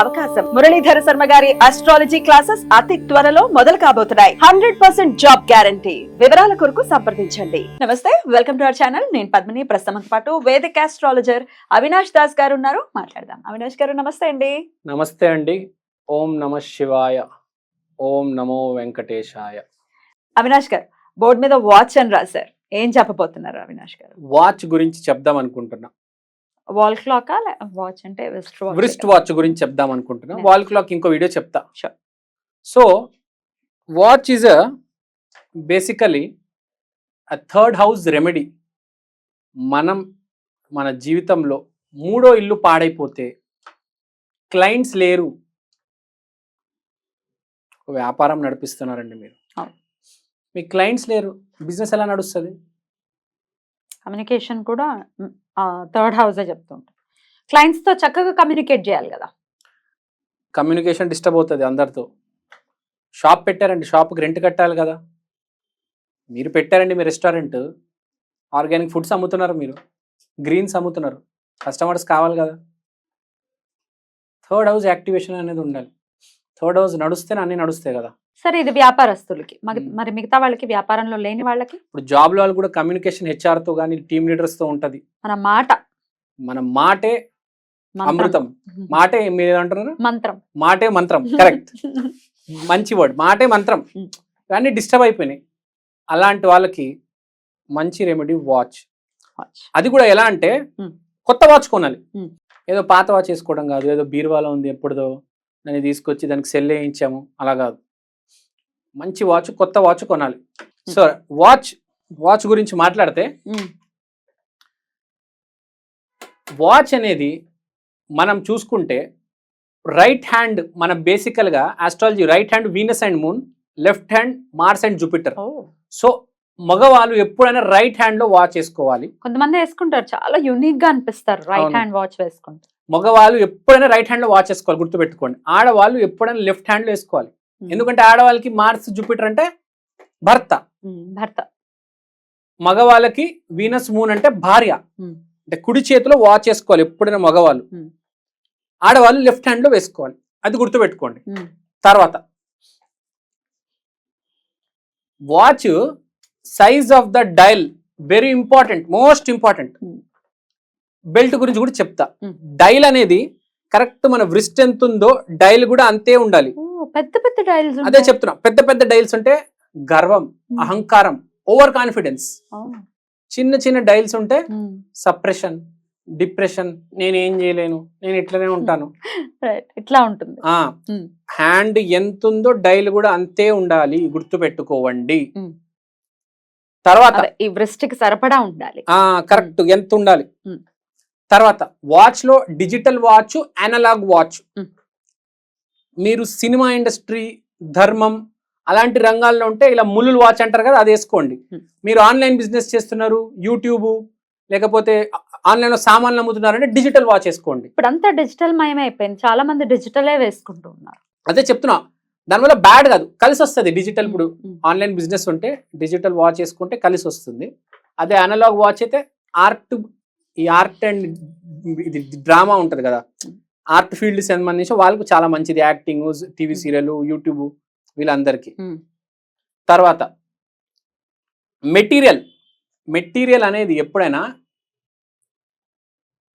అవకాశం. మురళీధర శర్మ గారి astrology classes అతి త్వరలో మొదలు కాబోతున్నాయి. హండ్రెడ్ పర్సెంట్ జాబ్ గ్యారంటీ వివరాల కొరకు సంప్రదించండి. నమస్తే వెల్కమ్ టు అవర్ ఛానల్ నేను పద్మిని ప్రస్తుతం పాటు వేదిక ఆస్ట్రాలజర్ అవినాష్ దాస్ గారు ఉన్నారు. మాట్లాడదాం. అవినాష్ గారు నమస్తే అండి. నమస్తే అండి. ఓం నమ శివాయ. ఓం నమో వెంకటేశాయ. అవినాష్ గారు బోర్డు మీద వాచ్ అని రాశారు. ఏం చెప్పబోతున్నారు అవినాష్ గారు? వాచ్ గురించి చెప్దాం అనుకుంటున్నా. వాల్ క్లాక్ వాచ్ అంటే వ్రిస్ట్ వాచ్ గురించి చెప్దాం అనుకుంటున్నా. వాల్ క్లాక్ ఇంకో వీడియో చెప్తా. So watch is a basically a third house remedy మనం మన జీవితంలో మూడో ఇల్లు పాడైపోతే క్లయింట్స్ లేరు. వ్యాపారం నడిపిస్తున్నారండి మీరు. మీ క్లయింట్స్ లేరు. బిజినెస్ ఎలా నడుస్తుంది? కమ్యూనికేషన్ కూడా థర్డ్ హౌస్ చెప్తుంటాం. క్లయింట్స్తో చక్కగా కమ్యూనికేట్ చేయాలి కదా. కమ్యూనికేషన్ డిస్టర్బ్ అవుతుంది అందరితో. షాప్ పెట్టారండి షాప్కి రెంట్ కట్టాలి కదా. మీరు పెట్టారండి మీ రెస్టారెంట్. ఆర్గానిక్ ఫుడ్స్ అమ్ముతున్నారు మీరు. గ్రీన్స్ అమ్ముతున్నారు. కస్టమర్స్ కావాలి కదా. థర్డ్ హౌస్ యాక్టివేషన్ అనేది ఉండాలి. థర్డ్ హౌస్ నడుస్తేనే అన్నీ నడుస్తాయి కదా. సరే ఇది వ్యాపారస్తులకి. మరి మిగతా వాళ్ళకి వ్యాపారంలో లేని వాళ్ళకి? ఇప్పుడు జాబ్లో వాళ్ళు కూడా కమ్యూనికేషన్ హెచ్ఆర్తో కానీ టీమ్ లీడర్స్తో ఉంటుంది. మన మాట. మన మాటే. అమృతం. మాటే మీరు ఏమంటున్నారు మంత్రం. మాటే మంత్రం. కరెక్ట్. మంచి వర్డ్. మాటే మంత్రం. ఇవన్నీ డిస్టర్బ్ అయిపోయినాయి. అలాంటి వాళ్ళకి మంచి రెమెడీ వాచ్. అది కూడా ఎలా అంటే. కొత్త వాచ్ కొనాలి. ఏదో పాత వాచ్ వేసుకోవడం కాదు. ఏదో బీరువాలో ఉంది ఎప్పుడుదో. దాన్ని తీసుకొచ్చి దానికి సెల్ వేయించాము. అలా కాదు. మంచి వాచ్ కొత్త వాచ్ కొనాలి. సో వాచ్ వాచ్ గురించి మాట్లాడితే. వాచ్ అనేది మనం చూసుకుంటే రైట్ హ్యాండ్ మన బేసికల్గా astrology right hand Venus and Moon left hand Mars and Jupiter. So మగవాళ్ళు ఎప్పుడైనా రైట్ హ్యాండ్లో వాచ్ వేసుకోవాలి. కొంతమంది వేసుకుంటారు. చాలా యునిక్గా అనిపిస్తారు రైట్. హ్యాండ్ వాచ్ వేసుకుంటారు మగవాళ్ళు ఎప్పుడైనా రైట్ హ్యాండ్లో వాచ్ వేసుకోవాలి. గుర్తుపెట్టుకోండి. ఆడవాళ్ళు ఎప్పుడైనా లెఫ్ట్ హ్యాండ్లో వేసుకోవాలి. ఎందుకంటే ఆడవాళ్ళకి మార్స్ జూపిటర్ అంటే భర్త. భర్త మగవాళ్ళకి వీనస్ మూన్ అంటే భార్య. అంటే కుడి చేతిలో వాచ్ వేసుకోవాలి ఎప్పుడైనా మగవాళ్ళు. ఆడవాళ్ళు లెఫ్ట్ హ్యాండ్లో వేసుకోవాలి అది గుర్తుపెట్టుకోండి. తర్వాత watch size of the dial very important most important. Belt గురించి కూడా చెప్తా. డైల్ అనేది కరెక్ట్ మన వ్రిస్ట్ ఎంత ఉందో డైల్ కూడా అంతే ఉండాలి పెద్ద పెద్ద డైల్స్ అదే చెప్తున్నా పెద్ద పెద్ద డైల్స్ ఉంటే గర్వం అహంకారం ఓవర్ కాన్ఫిడెన్స్. చిన్న చిన్న డైల్స్ ఉంటే సప్రెషన్ డిప్రెషన్ నేను ఏం చేయలేను నేను ఇట్లనే ఉంటాను. ఇట్లా ఉంటుంది. హ్యాండ్ ఎంత ఉందో డైల్ కూడా అంతే ఉండాలి గుర్తు పెట్టుకోవండి. తర్వాత ఈ బ్రెస్ట్కి సరిపడా ఉండాలి. కరెక్ట్. ఎంత ఉండాలి. తర్వాత వాచ్లో డిజిటల్ వాచ్ అనలాగ్ వాచ్. మీరు సినిమా ఇండస్ట్రీ ధర్మం అలాంటి రంగాల్లో ఉంటే ఇలా ముల్లులు వాచ్ అంటారు కదా అది వేసుకోండి. మీరు ఆన్లైన్ బిజినెస్ చేస్తున్నారు యూట్యూబ్ లేకపోతే ఆన్లైన్లో సామాన్లు అమ్ముతున్నారంటే డిజిటల్ వాచ్ వేసుకోండి. ఇప్పుడు అంతా డిజిటల్ మయం అయిపోయింది. చాలా మంది డిజిటలే వేసుకుంటూ ఉన్నారు. అదే చెప్తున్నా దానివల్ల బ్యాడ్ కాదు కలిసి వస్తుంది. డిజిటల్ ఇప్పుడు. ఆన్లైన్ బిజినెస్ ఉంటే డిజిటల్ వాచ్ వేసుకుంటే కలిసి వస్తుంది. అదే అనలాగ్ వాచ్ అయితే ఆర్ట్ ఈ ఆర్ట్ అండ్ ఇది డ్రామా ఉంటుంది కదా. ఆర్ట్ ఫీల్డ్ సంబంధించి వాళ్ళకు చాలా మంచిది. యాక్టింగ్ టీవీ సీరియల్ యూట్యూబ్ వీళ్ళందరికీ. తర్వాత మెటీరియల్. మెటీరియల్ అనేది ఎప్పుడైనా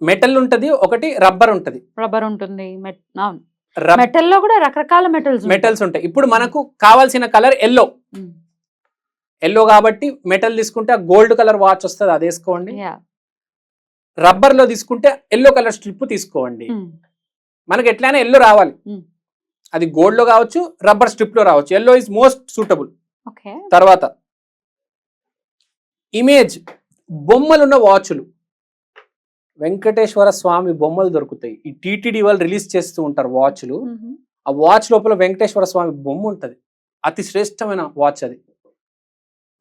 మెటల్ ఉంటుంది ఒకటి రబ్బర్ ఉంటుంది. రబ్బర్ ఉంటుంది. మెట్ అవును. రబ్ మెటల్లో కూడా రకరకాల మెటల్స్ మెటల్స్ ఉంటాయి. ఇప్పుడు మనకు కావాల్సిన కలర్ ఎల్లో. ఎల్లో కాబట్టి మెటల్ తీసుకుంటే గోల్డ్ కలర్ వాచ్ వస్తుంది అది వేసుకోండి. రబ్బర్లో తీసుకుంటే ఎల్లో కలర్ స్ట్రిప్ తీసుకోండి. మనకి ఎట్లయినా ఎల్లో రావాలి. Hmm. అది గోల్డ్లో కావచ్చు రబ్బర్ స్ట్రిప్లో రావచ్చు ఎల్లో ఇస్ మోస్ట్ సూటబుల్ తర్వాత ఇమేజ్ బొమ్మలున్న వాచ్లు వెంకటేశ్వర స్వామి బొమ్మలు దొరుకుతాయి. ఈ టీటీడీ వాళ్ళు రిలీజ్ చేస్తూ ఉంటారు వాచ్లు ఆ వాచ్ లోపల వెంకటేశ్వర స్వామి బొమ్మ ఉంటది. అతి శ్రేష్టమైన వాచ్ అది.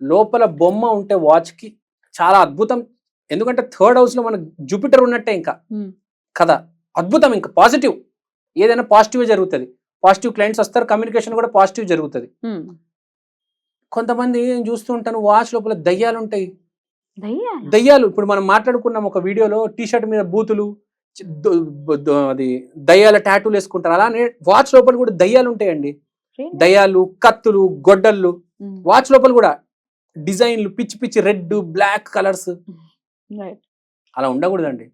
లోపల బొమ్మ ఉంటే వాచ్కి చాలా అద్భుతం. ఎందుకంటే థర్డ్ హౌస్లో మనకు జూపిటర్ ఉన్నట్టే ఇంకా. Hmm. కదా. అద్భుతం ఇంకా పాజిటివ్ ఏదైనా పాజిటివ్ జరుగుతుంది పాజిటివ్ క్లయింట్స్ వస్తారు కమ్యూనికేషన్ కూడా పాజిటివ్ జరుగుతుంది. కొంతమంది నేను చూస్తూ ఉంటాను వాచ్ లోపల దయ్యాలు ఉంటాయి దయ్యాలా? ఇప్పుడు మనం మాట్లాడుకున్నాం ఒక వీడియోలో టీ షర్ట్ మీద బూతులు అది దయ్యాల టాటూలు వేసుకుంటారు అలానే వాచ్ లోపల కూడా దయ్యాలు ఉంటాయండి? దయ్యాలు కత్తులు గొడ్డళ్ళు. వాచ్ లోపల కూడా డిజైన్లు పిచ్చి పిచ్చి రెడ్ బ్లాక్ కలర్స్. అలా ఉండకూడదండి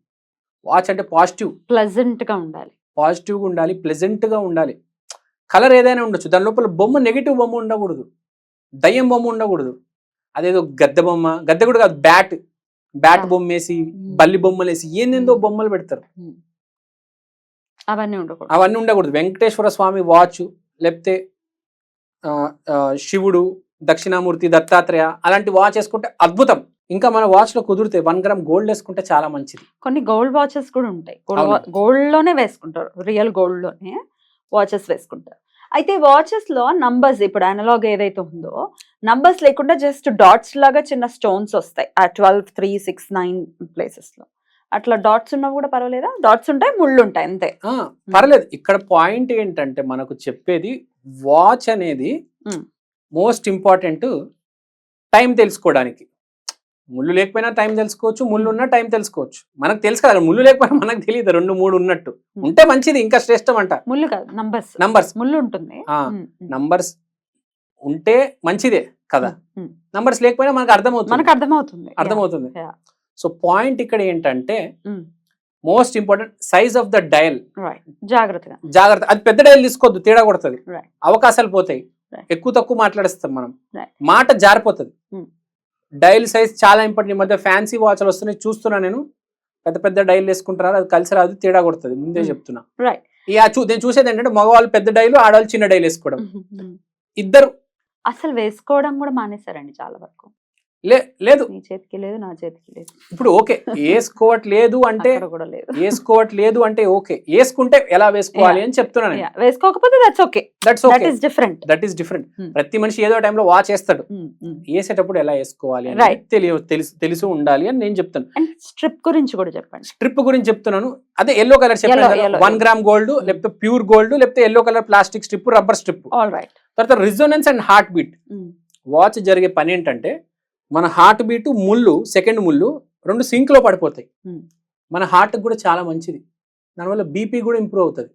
వాచ్ అంటే పాజిటివ్ ప్లెజెంట్గా ఉండాలి పాజిటివ్గా ఉండాలి pleasant గా ఉండాలి. కలర్ ఏదైనా ఉండొచ్చు. దాని లోపల బొమ్మ నెగిటివ్ బొమ్మ ఉండకూడదు. దయ్యం బొమ్మ ఉండకూడదు. అదేదో గద్దె బొమ్మ. గద్దె కూడా కాదు బ్యాట్ బ్యాట్. బొమ్మ వేసి బల్లి బొమ్మలు వేసి ఏందేందో Hmm. బొమ్మలు పెడతారు. అవన్నీ ఉండకూడదు. అవన్నీ ఉండకూడదు. వెంకటేశ్వర స్వామి వాచ్ లేకపోతే శివుడు దక్షిణామూర్తి దత్తాత్రేయ అలాంటి వాచ్ వేసుకుంటే అద్భుతం. ఇంకా మన వాచ్లో కుదిరితే వన్ గ్రామ్ గోల్డ్ వేసుకుంటే చాలా మంచిది. కొన్ని గోల్డ్ వాచెస్ కూడా ఉంటాయి. గోల్డ్లోనే వేసుకుంటారు. రియల్ గోల్డ్లోనే వాచెస్ వేసుకుంటారు. అయితే వాచెస్లో నంబర్స్ ఇప్పుడు అనలాగ్ ఏదైతే ఉందో నంబర్స్ లేకుండా జస్ట్ డాట్స్ లాగా చిన్న స్టోన్స్ వస్తాయి. ఆ ట్వెల్వ్ త్రీ సిక్స్ నైన్ ప్లేసెస్లో. అట్లా డాట్స్ ఉన్నవి కూడా పర్వాలేదా? డాట్స్ ఉంటాయి ముళ్ళు ఉంటాయి అంతే. పర్లేదు. ఇక్కడ పాయింట్ ఏంటంటే మనకు చెప్పేది వాచ్ అనేది. మోస్ట్ ఇంపార్టెంట్ టైం తెలుసుకోవడానికి. ముళ్ళు లేకపోయినా టైం తెలుసుకోవచ్చు ముళ్ళు ఉన్నా టైం తెలుసుకోవచ్చు మనకు తెలుసు కదా ముళ్ళు లేకపోయినా మనకు తెలియదు రెండు మూడు ఉన్నట్టు. ఉంటే మంచిది ఇంకా శ్రేష్టం అంట ముళ్ళు కాదు నంబర్స్ నంబర్స్ ముళ్ళు ఉంటుంది. నంబర్స్ ఉంటే మంచిదే కదా. నంబర్స్ లేకపోయినా మనకు అర్థమవుతుంది మనకు అర్థమవుతుంది అర్థమవుతుంది. సో పాయింట్ ఇక్కడ ఏంటంటే. Most important size of the dial జాగ్రత్తగా జాగ్రత్త అది పెద్ద డైల్ తీసుకోవద్దు తేడా కొడుతుంది. అవకాశాలు పోతాయి. ఎక్కువ తక్కువ మాట్లాడిస్తాం మనం. మాట జారిపోతుంది. డైల్ సైజ్ చాలా ఇంపార్టెంట్. ఈ మధ్య ఫ్యాన్సీ వాచ్లు వస్తున్నాయి. చూస్తున్నా నేను. పెద్ద పెద్ద డైల్ వేసుకుంటున్నారు. అది కలిసి రాదు తేడా కొడుతుంది. ముందే Hmm. చెప్తున్నా. చూ నేను చూసేది ఏంటంటే మగవాళ్ళు పెద్ద డైలు ఆడవాళ్ళు చిన్న డైల్ వేసుకోవడం. ఇద్దరు అసలు వేసుకోవడం కూడా మానేశారండి చాలా వరకు. లేదు. నీ చేతికి లేదు నా చేతికి లేదు. ఇప్పుడు ఓకే వేసుకోవట్లేదు అంటే కూడా లేదు. వేసుకోవట్లేదు అంటే ఓకే వేసుకుంటే ఎలా వేసుకోవాలి అని చెప్తున్నాను వేసుకోకపోతే that's okay that's that is different that is different Hmm. ప్రతి మనిషి ఏదో టైంలో వాచ్ వేస్తాడు వేసేటప్పుడు ఎలా వేసుకోవాలి అని తెలుసు తెలుసు ఉండాలి అని నేను చెప్తాను. అండ్ స్ట్రిప్ గురించి కూడా చెప్పండి. స్ట్రిప్ గురించి చెప్తున్నాను. అదే ఎల్లో కలర్ చెప్పాను వన్. Gram gold Hmm. లేకపోతే ప్యూర్ గోల్డ్ లేకపోతే yellow colour plastic strip rubber strip all right తర్వాత resonance and heart beat watch జరిగే పని ఏంటంటే మన హార్ట్ బీట్ ముళ్ళు సెకండ్ ముళ్ళు రెండు సింక్లో పడిపోతాయి. Hmm. మన హార్ట్ కూడా చాలా మంచిది. దానివల్ల బీపీ కూడా ఇంప్రూవ్ అవుతుంది.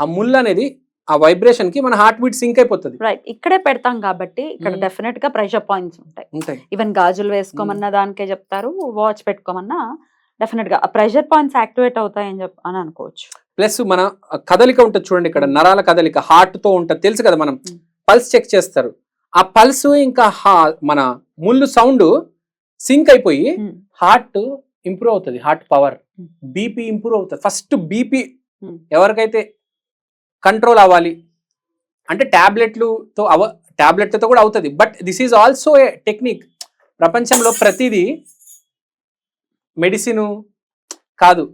ఆ ముళ్ళు అనేది ఆ వైబ్రేషన్కి మన హార్ట్ బీట్ సింక్ అయిపోతుంది. రైట్ ఇక్కడే పెడతాం కాబట్టి ఇక్కడ Hmm. డెఫినెట్గా ప్రెషర్ పాయింట్స్ ఉంటాయి. ఈవెన్ గాజులు వేసుకోమన్నా దానికే చెప్తారు వాచ్ పెట్టుకోమన్నా డెఫినెట్గా ప్రెషర్ పాయింట్స్ యాక్టివేట్ అవుతాయని చెప్పి అని అనుకోవచ్చు. ప్లస్ మన కదలిక ఉంటుంది చూడండి ఇక్కడ నరాల కదలిక హార్ట్తో ఉంటుంది. తెలుసు కదా మనం. పల్స్ చెక్ చేస్తారు. ఆ పల్స్ ఇంకా మన ముళ్ళు సౌండ్ సింక్ అయిపోయి. హార్ట్ ఇంప్రూవ్ అవుతుంది హార్ట్ పవర్. బీపీ ఇంప్రూవ్ అవుతుంది. First BP. ఎవరికైతే కంట్రోల్ అవ్వాలి అంటే టాబ్లెట్లుతో అవ టాబ్లెట్లతో కూడా అవుతుంది. But this is also a technique. ప్రపంచంలో ప్రతిదీ మెడిసిన్ కాదు.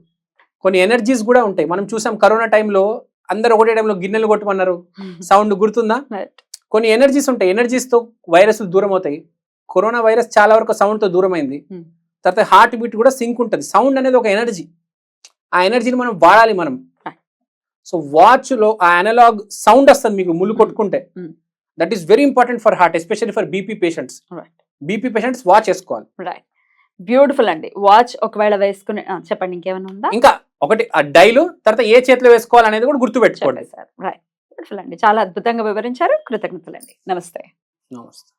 కొన్ని ఎనర్జీస్ కూడా ఉంటాయి. మనం చూసాం కరోనా టైంలో అందరు ఒకటే టైంలో గిన్నెలు కొట్టమన్నారు. సౌండ్ గుర్తుందా. కొన్ని ఎనర్జీస్ ఉంటాయి. ఎనర్జీస్తో వైరస్ దూరం అవుతాయి. కరోనా వైరస్ చాలా వరకు సౌండ్తో దూరం అయింది Hmm. తర్వాత హార్ట్ బీట్ కూడా సింక్ ఉంటుంది. సౌండ్ అనేది ఒక ఎనర్జీ. ఆ ఎనర్జీని మనం వాడాలి మనం. సో వాచ్లో ఆ అనలాగ్ సౌండ్ వస్తుంది మీకు ముళ్ళు కొట్టుకుంటే. Hmm. That is very important for heart especially for BP patients. BP patients watch వేసుకోవాలి రైట్ బ్యూటిఫుల్ అండి. వాచ్ ఒకవేళ వేసుకుని చెప్పండి ఇంకేమైనా ఉందా? ఇంకా ఒకటి ఆ డైలు తర్వాత ఏ చేతిలో వేసుకోవాలి అనేది కూడా గుర్తుపెట్టుకోండి. రైట్ బ్యూటిఫుల్ అండి. చాలా అద్భుతంగా వివరించారు. కృతజ్ఞతలండి. నమస్తే. నమస్తే.